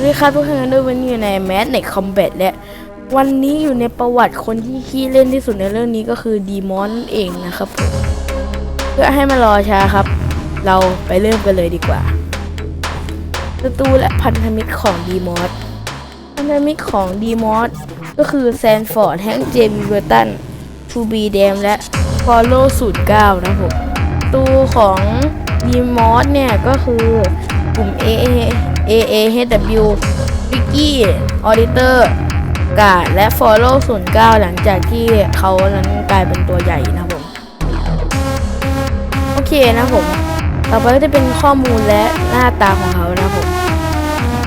สวัสดีครับทุกท่านด้วยวันนี้อยู่ในแมสในคอมแบทและ วันนี้อยู่ในประวัติคนที่ขี้เล่นที่สุดในเรื่องนี้ก็คือดีมอนเองนะครับ เพื่อให้มารอช้าครับ เราไปเริ่มกันเลยดีกว่าศัตรูและพันธมิตรของดีมอสพันธมิตรของดีมอสก็คือแซนฟอร์ดแฮงเจมเบอร์ตันทูบีเดมและฟอลโล่ศูนย์เก้านะครับผมศัตรูของดีมอสเนี่ยก็คือ ลุ่ม A A A H W วิกกี้ออดิเตอร์กาดและ Follow 09 หลังจากที่เขานั้นกลายเป็นตัวใหญ่นะผม โอเคนะผม ต่อไปก็จะเป็นข้อมูลและหน้าตาของเขานะผม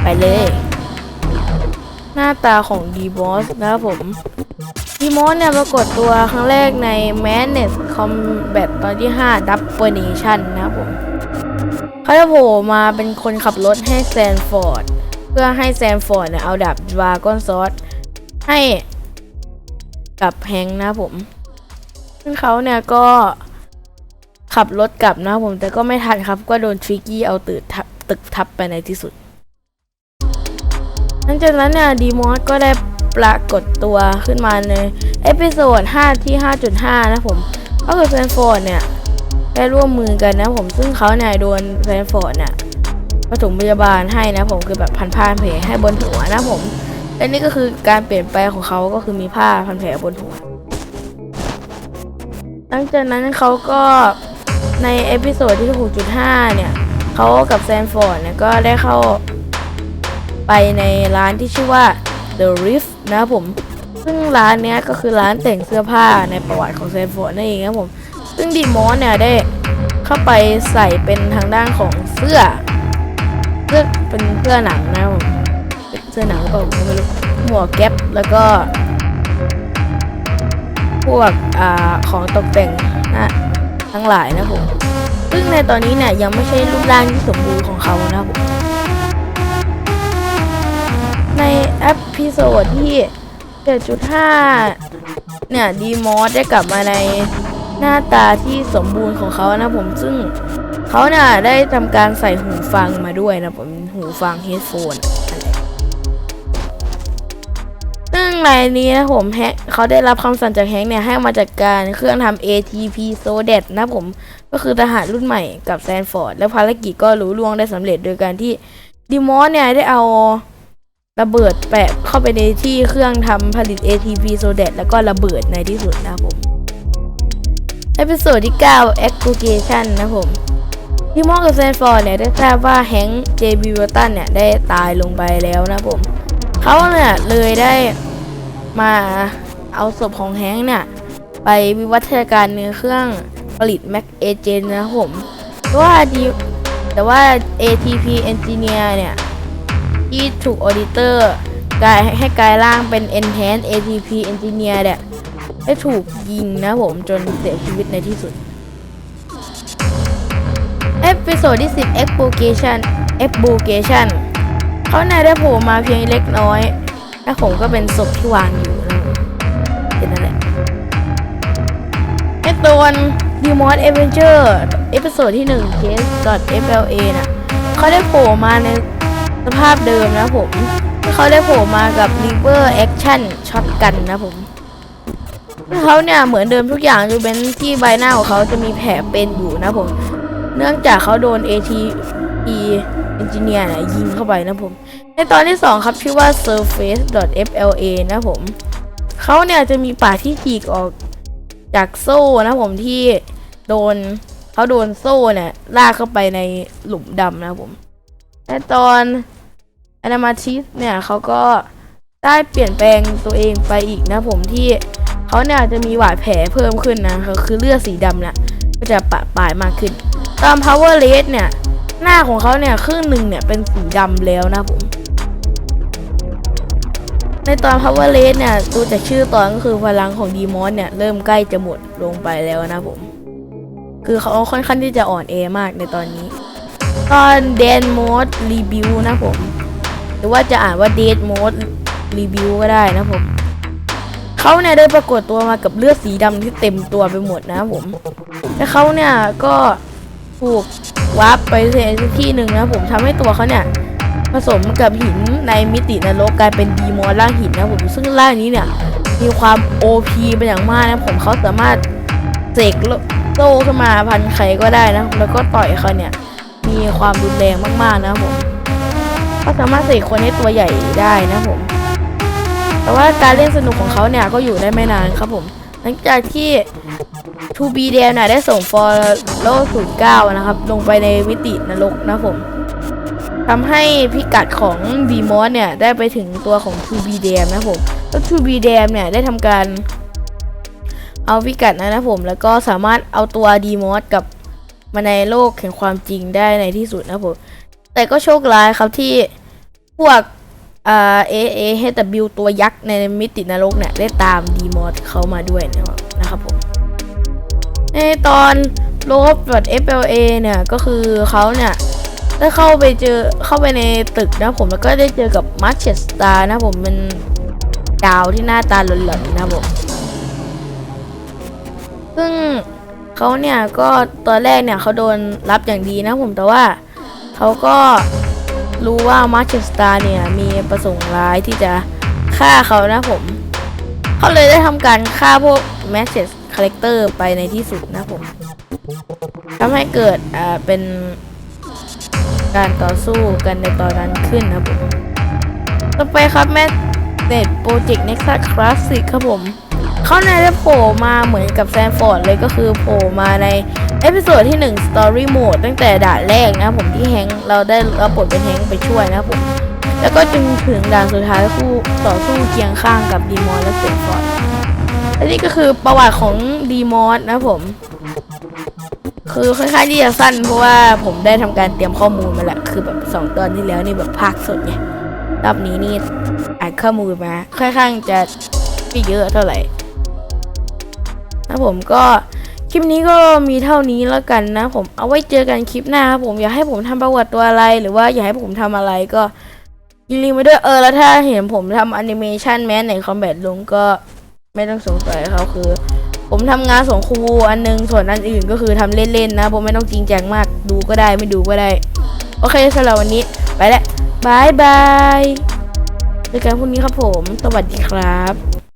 ไปเลย หน้าตาของ d b o s นะครับผม d b o s เนี่ยปรากฏตัวครั้งแรกใน Madness Combat ตอนที่ 5 Double Nation นะครับผม เขาจะโผล่มาเป็นคนขับรถให้แซนฟอร์ด เพื่อให้แซนฟอร์ดเนี่ยเอาดาบดราก้อนซอสให้กับแฮงค์นะผม ซึ่งเขาเนี่ยก็ขับรถกลับนะผม แต่ก็ไม่ทันครับ ก็โดนทริกกี้เอาตึกทับตึกทับไปในที่สุด หลังจากนั้นเนี่ยดีมอสก็ได้ปรากฏตัวขึ้นมาในเอพิโซด 5 ที่ 5.5 นะผมก็คือแซนฟอร์ดเนี่ย ได้ร่วมมือกันนะผมซึ่งเขาเนี่ยโดนแฟนฟอร์ดเนี่ยปฐมพยาบาลให้นะผมคือแบบพันผ้าพันแผลให้บนหัวนะผมและนี่ก็คือการเปลี่ยนแปลงของเขาก็คือมีผ้าพันแผลบนหัวหลังจากนั้นเขาก็ในเอพิโซดที่ 6.5 เนี่ยเขากับแซนฟอร์ดเนี่ยก็ได้เข้าไปในร้านที่ชื่อว่า The Rift นะผม ซึ่งร้านเนี้ยก็คือร้านแต่งเสื้อผ้าในประวัติของแซนฟอร์ดนั่นเองครับผม ซึ่งดีมอนเนี่ยได้เข้าไปใส่เป็นทางด้านของเสื้อเสื้อเป็นเสื้อหนังนะผมเป็นเสื้อหนังหรือเปล่าก็ไม่รู้หมวกแก๊ปแล้วก็ พวกอ่าของตกแต่งนะทั้งหลายนะผมซึ่งในตอนนี้เนี่ยยังไม่ใช่รูปร่างที่สมบูรณ์ของเขานะผมในเอพิโซดที่ 7.5 เนี่ยดีมอสได้กลับมาใน หน้าตาที่สมบูรณ์ของเขานะผมซึ่งเขาเนี่ยได้ทำการใส่หูฟังมาด้วยนะผมหูฟังเฮดโฟนอะไรซึ่งในนี้นะผมแฮกเขาได้รับคำสั่งจากแฮงเนี่ยให้มาจัดการเครื่องทำ ATP s o d e t นะผมก็คือทหารรุ่นใหม่กับแซนฟอร์ด และภารกิจก็รู้ล่วงได้สำเร็จโดยการที่ดีมอสเนี่ยได้เอาระเบิดแปะเข้าไปในที่เครื่องทำผลิต ATP s o d e t แล้วก็ระเบิดในที่สุดนะผม อพิโซดที่9 Excursion นะผมที่มอกับแซนฟอร์ดเนี่ยได้ทราบว่าแฮงค์เจบีวตันเนี่ยได้ตายลงไปแล้วนะผมเขาเนี่ยเลยได้มาเอาศพของแฮงค์เนี่ยไปวิวัฒนาการในเครื่องผลิตแม็กเอเจนนะผมเพราะว่าดีแต่ว่า ATP Engineer เนี่ยที่ถูกออดิเตอร์กลายให้กลายร่างเป็น Enhanced ATP Engineer เนี่ย ได้ถูกยิงนะผมจนเสียชีวิตในที่สุด เอพิโซดที่ 10 Expurgation Expurgation เขาเนี่ยได้โผล่มาเพียงเล็กน้อย และผมก็เป็นศพที่วางอยู่นะผมแค่นั้นแหละไอตัว d e m o n Adventure เอพิโซดที่1 Case FLA น่ะเขาได้โผล่มาในสภาพเดิมนะผม เขาได้โผล่มากับ River Action Shotgun นะผม เขาเนี่ยเหมือนเดิมทุกอย่างยกเว้นที่ใบหน้าของเขาจะมีแผลเป็นอยู่นะผม เนื่องจากเขาโดน ATE Engineer เนี่ยยิงเข้าไปนะผม ในตอนที่ 2 ครับชื่อว่า surface.fla นะผม เขาเนี่ยจะมีปากที่ฉีกออกจากโซ่นะผมที่โดนเขาโดนโซ่เนี่ยลากเข้าไปในหลุมดำนะผมในตอน a n a m a t i s เนี่ยเขาก็ได้เปลี่ยนแปลงตัวเองไปอีกนะผมที่ เขาเนี่ยจะมีหวาดแผลเพิ่มขึ้นนะก็คือเลือดสีดำเนี่ยก็จะปะปลายมากขึ้นตาม power rate เนี่ย หน้าของเขาเนี่ยครึ่งหนึ่งเนี่ยเป็นสีดำแล้วนะผมในตอน power rate เนี่ยดูจากชื่อตอนก็คือพลังของดีมอนเนี่ยเริ่มใกล้จะหมดลงไปแล้วนะผม คือเขาค่อนข้างที่จะอ่อนแอมากในตอนนี้ ตอนเดนโมดรีบิวนะผม หรือว่าจะอ่านว่าเดดโมดรีบิวก็ได้นะผม เขาเนี่ยได้ปรากฏตัวมากับเลือดสีดำที่เต็มตัวไปหมดนะผมและเขาเนี่ยก็ถูกวาร์ปไปที่หนึ่งนะผมทำให้ตัวเขาเนี่ยผสมกับหินในมิตินรกกลายเป็นดีมอนร่างหินนะผมซึ่งร่างนี้เนี่ยมีความ OP เป็นอย่างมากนะผมเขาสามารถเสกโล่ขึ้นมาพันใครก็ได้นะแล้วก็ต่อยเขาเนี่ยมีความรุนแรงมากๆนะผมเขาสามารถเสกคนให้ตัวใหญ่ได้นะผม แต่ว่าการเล่นสนุกของเขาเนี่ยก็อยู่ได้ไม่นานครับผม หลังจากที่ 2B เดมเนี่ยได้ส่งฟอร์โลศูนย์เก้านะครับ ลงไปในมิตินรกนะผมทำให้พิกัดของ d ีมอสเนี่ย ได้ไปถึงตัวของ 2B เดมนะผมแล้ว 2B เดมเนี่ย ได้ทำการเอาพิกัดนั้นะผม แล้วก็สามารถเอาตัว d ีมอสกับมาในโลกแห่งความจริงได้ในที่สุดนะผม แต่ก็โชคร้ายครับที่พวก อ่าเอเอเฮตบิวตัวยักษ์ในมิตินรกเนี่ยได้ตามดีมอสเขามาด้วยนะครับนะครับผมในตอนโลบ FLA เนี่ยก็คือเขาเนี่ยได้เข้าไปเจอเข้าไปในตึกนะผมแล้วก็ได้เจอกับมาร์เชสตานะผมเป็นดาวที่หน้าตาหลอนๆนะผมซึ่งเขาเนี่ยก็ตอนแรกเนี่ยเขาโดนรับอย่างดีนะผมแต่ว่าเขาก็ รู้ว่ามาร์ชสตาร์เนี่ยมีประสงค์ร้ายที่จะฆ่าเขานะผมเขาเลยได้ทำการฆ่าพวกแมสเซจคาแรคเตอร์ไปในที่สุดนะผมทำให้เกิดอ่าเป็นการต่อสู้กันในตอนนั้นขึ้นนะผมต่อไปครับแมสเซจโปรเจกต์เน็กซัสคลาสสิกครับผม เขาในได้โผล่มาเหมือนกับแซนฟอร์ดเลยก็คือโผล่มาใน เอพิโซดที่1 Story Mode ตั้งแต่ด่านแรกนะผมที่แฮงเราได้รับบทเป็นแฮงไปช่วยนะผมแล้วก็จนถึงด่านสุดท้ายคู่ต่อสู้เคียงข้างกับดีมอนและเซนฟอร์ดอันนี้ก็คือประวัติของดีมอสนะผม คือค่อนข้างที่จะสั้นเพราะว่าผมได้ทำการเตรียมข้อมูลมาแล้วคือแบบสองตอนที่แล้วนี่แบบภาคสดไงรอบนี้นี่อ่านข้อมูลมาค่อนข้างจะไม่เยอะเท่าไหร่นะผมก็ คลิปนี้ก็มีเท่านี้แล้วกันนะ ผมเอาไว้เจอกันคลิปหน้าครับผมอยากให้ผมทำประวัติตัวอะไร หรือว่าอยากให้ผมทำอะไรก็ยินดีมาด้วยเออแล้วถ้าเห็นผมทำแอนิเมชันแม้ในคอมแบทลงก็ไม่ต้องสงสัยเขาคือ ผมทำงานส่งครูอันนึงส่วนอันอื่นก็คือทำเล่นๆนะผมไม่ต้องจริงจังมากดูก็ได้ไม่ดูก็ได้ โอเคสำหรับวันนี้ไปแล้วบายบายเจอกันพรุ่งนี้ครับผม สวัสดีครับ